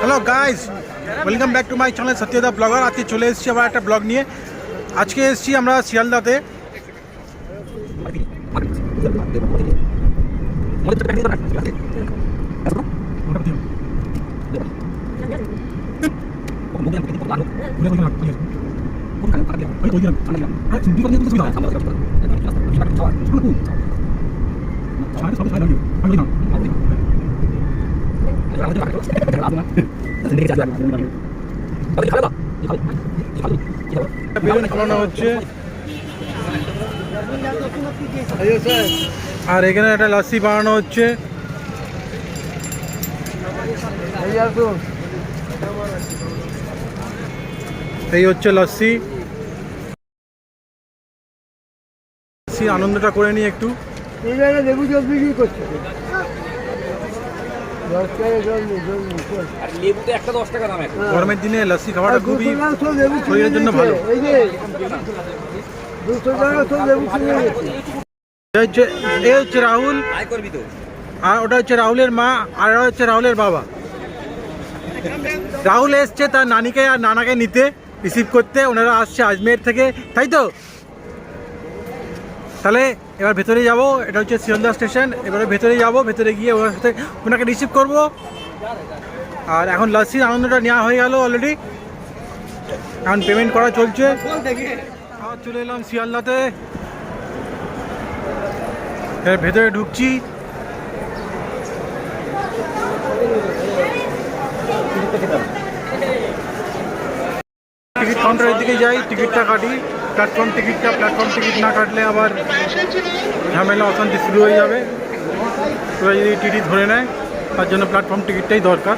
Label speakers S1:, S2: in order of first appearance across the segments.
S1: hello guys welcome back to my channel Satyada blogger আজকে চলে এসেছি আবার একটা ব্লগ নিয়ে আজকে এসেছি আমরা শিয়ালদাতে বেলুন ফোলানো হচ্ছে আর এখানে একটা লাসি বানানো হচ্ছে। এই হচ্ছে লস্যি লস্যি আনন্দটা করে নিই একটু।
S2: এই
S3: আর লেবুতে একটা দশ টাকা দাম এখন।
S1: গরমের দিনে লস্যি খাওয়াটা খুবই
S2: লেবু
S1: শরীরের জন্য ভালো।
S2: দুশো টাকা লেবু কিনে
S1: হচ্ছে রাহুল।
S3: তো।
S1: আর ওটা হচ্ছে রাহুলের মা আর ওটা হচ্ছে রাহুলের বাবা। রাহুল এসছে তার নানিকে আর নানাকে নিতে রিসিভ করতে। ওনারা আসছে আজমের থেকে। তাই তো? তাহলে এবার ভেতরে যাব, এটা হচ্ছে শিয়ালদা স্টেশন, এবারে ভেতরে যাব, ভেতরে গিয়ে ওনার সাথে ওনাকে রিসিভ করব। আর এখন লাসির আনন্দটা নেওয়া হয়ে গেল অলরেডি এখন পেমেন্ট করা চলছে। আবার চলে এলাম শিয়ালদাতে ভেতরে ঢুকছি টিকিট কাউন্টারের দিকে যাই, টিকিটটা কাটি। প্ল্যাটফর্ম টিকিটটা প্ল্যাটফর্ম টিকিট না কাটলে আবার ঝামেলা অশান্তি শুরু হয়ে যাবে। ওরা যদি টিটি ধরে নেয়, তার জন্য প্ল্যাটফর্ম টিকিটটাই দরকার।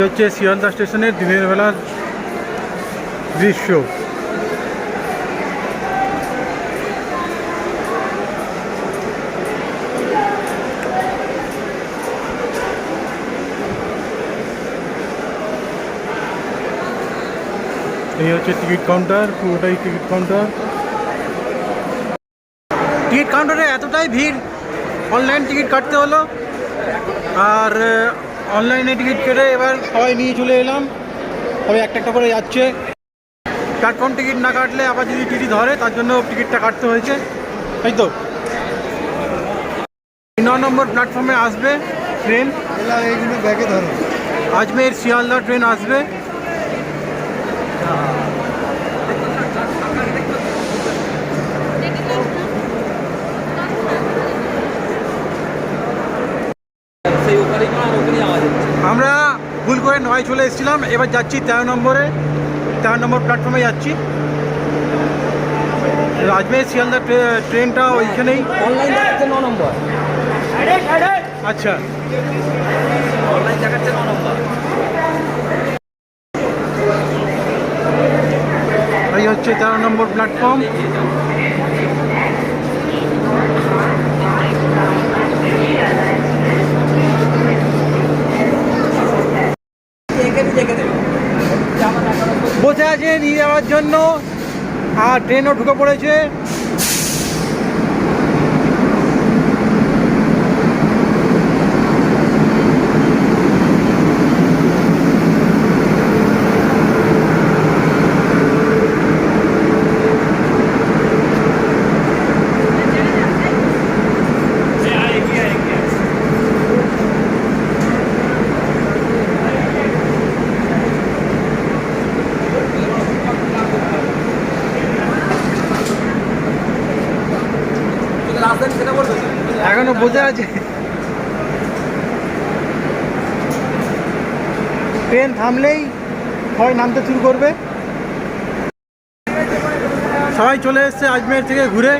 S1: হচ্ছে শিয়ালদা স্টেশনের দিনের বেলার দৃশ্য। এই হচ্ছে টিকিট কাউন্টার পুরোটাই টিকিট কাউন্টার। টিকিট কাউন্টারে এতটাই ভিড় অনলাইন টিকিট কাটতে হলো। আর অনলাইনে টিকিট কেটে এবার সবাই নিয়ে চলে এলাম। সবাই একটা একটা করে যাচ্ছে। প্ল্যাটফর্ম টিকিট না কাটলে আবার যদি টিটি ধরে তার জন্য টিকিটটা কাটতে হয়েছে। তাই তো? ন নম্বর প্ল্যাটফর্মে আসবে ট্রেন।
S2: এইগুলো ব্যাগে ধরো।
S1: আজমের শিয়ালদা ট্রেন আসবে। আমরা ভুল করে নয় চলে এসেছিলাম এবার যাচ্ছি তেরো নম্বরে তেরো নম্বর প্ল্যাটফর্মে যাচ্ছি। আজমের শিয়ালদা ট্রে- ট্রেনটা ওইখানেই।
S3: অনলাইন দেখাচ্ছে ন নম্বর।
S1: আচ্ছা।
S3: অনলাইন দেখাচ্ছে ন নম্বর।
S1: হচ্ছে তেরো নম্বর প্ল্যাটফর্ম। বসে আছে নিয়ে যাওয়ার জন্য। আর ট্রেনও ঢুকে পড়েছে। এখনও বসে আছে। ট্রেন থামলেই সবাই নামতে শুরু করবে। সবাই চলে এসছে আজমের থেকে ঘুরে।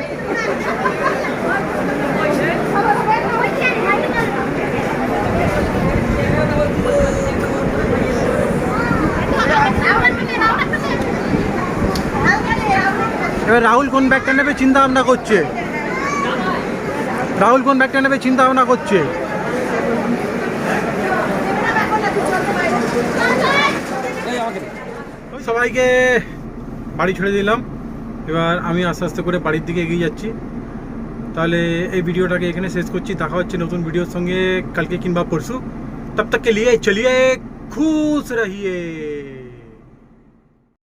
S1: এবার রাহুল কোন ব্যাগটা নেবে চিন্তা ভাবনা করছে। রাহুল কোন ব্যাগটা নেবে চিন্তা ভাবনা করছে? সবাইকে বাড়ি ছেড়ে দিলাম। এবার আমি আস্তে আস্তে করে বাড়ির দিকে এগিয়ে যাচ্ছি। তাহলে এই ভিডিওটাকে এখানে শেষ করছি। দেখা হচ্ছে নতুন ভিডিওর সঙ্গে। কালকে কিংবা পরশু। তব তাকে লিয়ে চলিয়ে খুশ রহিয়ে।